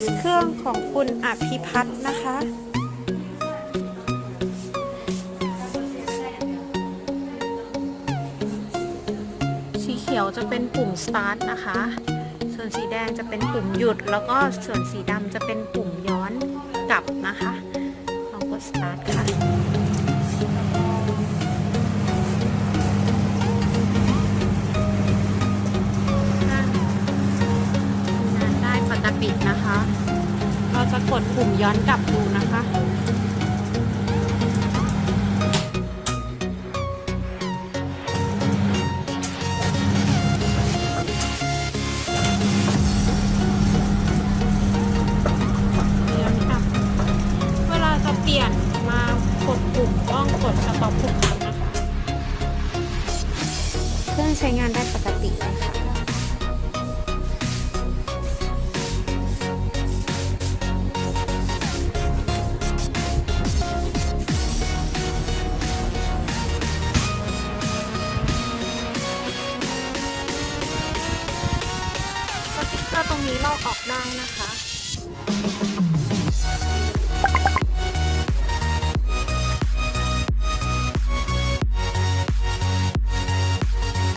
เครื่องของคุณอภิพัฒน์นะคะ สีเขียวจะเป็นปุ่ม start นะคะ ส่วนสีแดงจะเป็นปุ่มหยุด แล้วก็ส่วนสีดำจะเป็นปุ่มย้อนกลับนะคะ ลองกด start ค่ะ ปกตินะคะ เราจะกดปุ่มย้อนกลับดูนะคะย้อนกลับเวลาจะเปลี่ยนมากดปุ่มต้องกดสต็อปทุกครั้งนะคะเครื่องใช้งานได้ปกติเลยค่ะ สติ๊กเกอร์ตรงนี้ลอกออกได้นะคะ